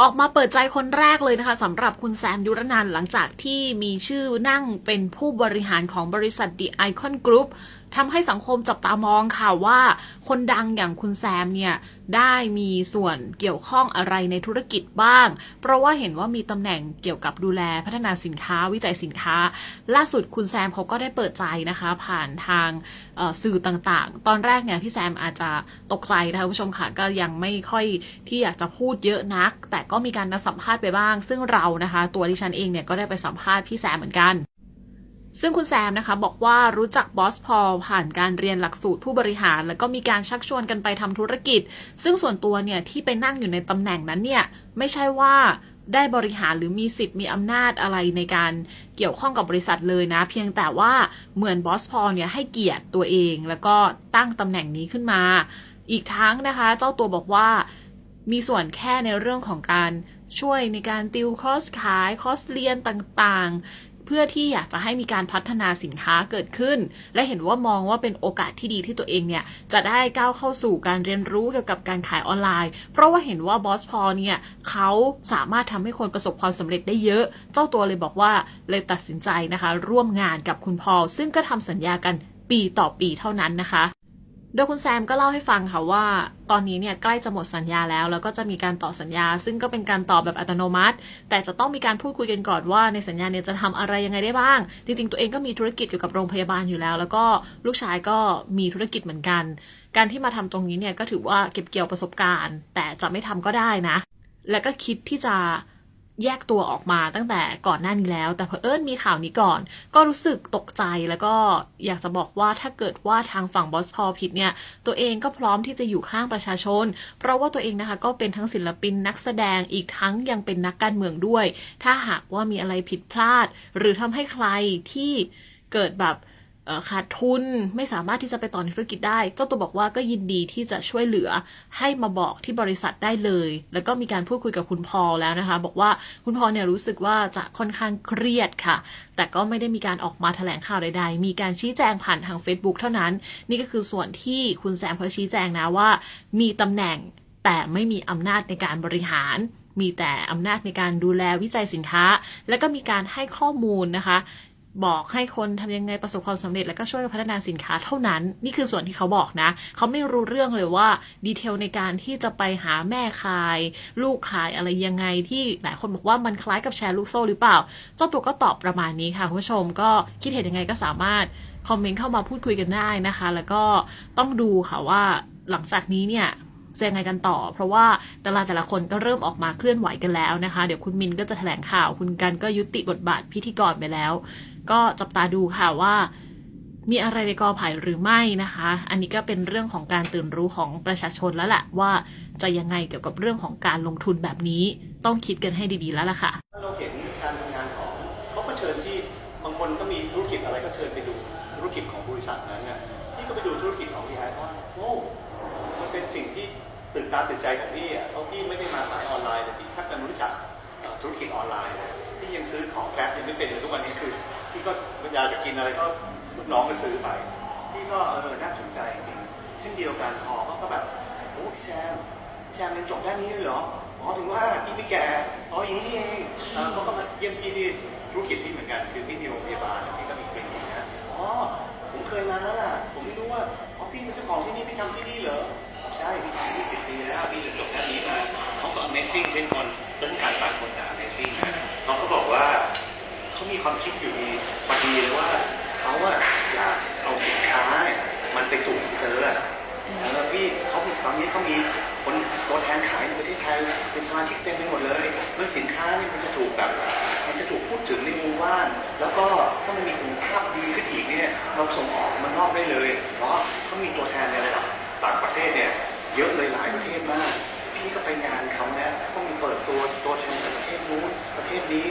ออกมาเปิดใจคนแรกเลยนะคะสำหรับคุณแซมยุรนันหลังจากที่มีชื่อนั่งเป็นผู้บริหารของบริษัท The Icon Group ทำให้สังคมจับตามองค่ะว่า คนดังอย่างคุณแซมเนี่ยได้มีส่วนเกี่ยวข้องอะไรในธุรกิจบ้าง เพราะว่าเห็นว่ามีตำแหน่งเกี่ยวกับดูแลพัฒนาสินค้าวิจัยสินค้า ล่าสุดคุณแซมเขาก็ได้เปิดใจนะคะ ผ่านทางสื่อต่างๆ ตอนแรกเนี่ยพี่แซมอาจจะตกใจนะคะผู้ชมค่ะก็ยังไม่ค่อยที่อยากจะพูดเยอะนัก แต่ก็มีการนัดสัมภาษณ์ไปบ้าง ซึ่งเรานะคะ ตัวดิฉันเองเนี่ยก็ได้ไปสัมภาษณ์พี่แซมเหมือนกัน ซึ่งคุณแซมนะคะบอกว่ารู้จักบอสพอลผ่านการเรียนหลักสูตรผู้บริหาร แล้วก็มีการชักชวนกันไปทำธุรกิจ ซึ่งส่วนตัวเนี่ยที่ไปนั่งอยู่ในตำแหน่งนั้นเนี่ยไม่ใช่ว่าได้บริหารหรือมีสิทธิ์มีอำนาจอะไรในการเกี่ยวข้องกับบริษัทเลยนะ เพียงแต่ว่าเหมือนบอสพอลเนี่ยให้เกียรติตัวเอง แล้วก็ตั้งตำแหน่งนี้ขึ้นมา อีกทั้งนะคะ เจ้าตัวบอกว่ามีส่วนแค่ในเรื่องของการช่วยในการติวคอสขายคอสเรียนต่างๆ พื่อที่อยากจะให้มีการพัฒนาสินค้าเกิดขึ้น และเห็นว่ามองว่าเป็นโอกาสที่ดีที่ตัวเองเนี่ยจะได้ก้าวเข้าสู่การเรียนรู้เกี่ยวกับการขายออนไลน์ เพราะว่าเห็นว่าบอสพอเนี่ยเขาสามารถทำให้คนประสบความสำเร็จได้เยอะ เจ้าตัวเลยบอกว่าเลยตัดสินใจนะคะ ร่วมงานกับคุณพอลซึ่งก็ทำสัญญากันปีต่อปีเท่านั้นนะคะ โดยคุณแซมก็เล่าให้ฟังค่ะว่า ตอนนี้เนี่ยใกล้จะหมดสัญญาแล้ว แล้วก็จะมีการต่อสัญญา ซึ่งก็เป็นการต่อแบบอัตโนมัติ แต่จะต้องมีการพูดคุยกันก่อนว่าในสัญญาเนี่ยจะทำอะไรยังไงได้บ้าง จริงๆ ตัวเองก็มีธุรกิจเกี่ยวกับโรงพยาบาลอยู่แล้ว แล้วก็ลูกชายก็มีธุรกิจเหมือนกัน การที่มาทำตรงนี้เนี่ยก็ถือว่าเก็บเกี่ยวประสบการณ์ แต่จะไม่ทำก็ได้นะ และก็คิดที่จะ แยกตัวออกมาตั้งแต่ก่อนหน้านี้แล้ว แต่เผอิญมีข่าวนี้ก่อน ก็รู้สึกตกใจแล้วก็อยากจะบอกว่าถ้าเกิดว่าทางฝั่งบอสพอผิดเนี่ย ตัวเองก็พร้อมที่จะอยู่ข้างประชาชน เพราะว่าตัวเองนะคะก็เป็นทั้งศิลปินนักแสดงอีกทั้งยังเป็นนักการเมืองด้วย ถ้าหากว่ามีอะไรผิดพลาด หรือทำให้ใครที่เกิดแบบ ขาดทุนไม่สามารถที่จะไปต่อในธุรกิจได้ เจ้าตัวบอกว่าก็ยินดีที่จะช่วยเหลือให้มาบอกที่บริษัทได้เลย แล้วก็มีการพูดคุยกับคุณพอลแล้วนะคะ บอกว่าคุณพอลเนี่ยรู้สึกว่าจะค่อนข้างเครียดค่ะ แต่ก็ไม่ได้มีการออกมาแถลงข่าวใด ๆ มีการชี้แจงผ่านทาง Facebook เท่านั้น นี่ก็คือส่วนที่คุณแซมเขาชี้แจงนะว่า มีตำแหน่งแต่ไม่มีอำนาจในการบริหารมีแต่อำนาจในการดูแลวิจัยสินค้า แล้วก็มีการให้ข้อมูลนะคะ บอกให้คนทำยังไงประสบความสำเร็จแล้วก็ช่วยพัฒนาสินค้าเท่านั้น นี่คือส่วนที่เขาบอกนะ เขาไม่รู้เรื่องเลยว่าดีเทลในการที่จะไปหาแม่ขาย ลูกขายอะไรยังไงที่หลายคนบอกว่ามันคล้ายกับแชร์ลูกโซ่หรือเปล่า เจ้าตัวก็ตอบประมาณนี้ค่ะคุณผู้ชมก็คิดเห็นยังไงก็สามารถคอมเมนต์เข้ามาพูดคุยกันได้นะคะ แล้วก็ต้องดูค่ะว่าหลังจากนี้เนี่ยจะยังไงกันต่อ เพราะว่าดาราแต่ละคนก็เริ่มออกมาเคลื่อนไหวกันแล้วนะคะ เดี๋ยวคุณมินก็จะแถลงข่าว คุณกันก็ยุติบทบาทพิธีกรไปแล้ว ก็จับตาดูค่ะว่ามีอะไรในกอไผ่หรือไม่นะคะ อันนี้ก็เป็นเรื่องของการตื่นรู้ของประชาชนแล้วแหละว่าจะยังไงเกี่ยวกับเรื่องของการลงทุนแบบนี้ต้องคิดกันให้ดีๆแล้วล่ะค่ะ เราเห็นการทำงานของเขาก็เชิญที่บางคนก็มีธุรกิจอะไรก็เชิญไปดูธุรกิจของบริษัทนั้นเนี่ยพี่ก็ไปดูธุรกิจของพี่ไอ้เพราะว่าโอ้มันเป็นสิ่งที่ตื่นตาตื่นใจของพี่อะเพราะพี่ไม่ได้มาสายออนไลน์แต่พี่แค่เป็นรู้จักธุรกิจออนไลน์พี่ยังซื้อของแก๊ปยังไม่เป็นเลยทุกวันนี้คือ พี่ก็อยากจะกินอะไรก็ลูกน้องก็ซื้อไปพี่ก็เออน่าสนใจจริงเช่นเดียวกันพอเขาก็แบบโอ้พี่แซมพี่แซมเรียนจบด้านนี้เลยเหรออ๋อถึงว่าพี่ไม่แก่อ๋ออย่างนี่เองเออเขาก็มาเยี่ยมพี่ที่ธุรกิจพี่เหมือนกันคือพี่มีโรงพยาบาลพี่ก็มีคลินิกนะอ๋อผมเคยมาแล้วล่ะผมไม่รู้ว่าอ๋อพี่เป็นเจ้าของที่นี่พี่ทำที่นี่เหรอใช่พี่ทำที่สิบปีแล้วพี่เรียนจบด้านนี้มาเขาก็ Amazing เช่นคนเส้นการต่างคนต่าง Amazing นะเขาก็บอกว่า เขามีความคิดอยู่ดีพอดีเลยว่าเขาอะอยากเอาสินค้าเนี่ยมันไปสู่เธออะแล้วพี่เขาตอนนี้เขามีคนตัวแทนขายในประเทศไทยเป็นสมาชิกเต็มไปหมดเลย มันสินค้าเนี่ยมันจะถูกแบบมันจะถูกพูดถึงในวงกว้างแล้วก็ถ้ามันมีคุณภาพดีขึ้นอีกเนี่ยเราส่งออกมันนอกได้เลย เพราะเขามีตัวแทนในระดับต่างประเทศเนี่ยเยอะเลยหลายประเทศมาก พี่ก็ไปงานเขานะก็มีเปิดตัวตัวแทนจากประเทศนู้นประเทศนี้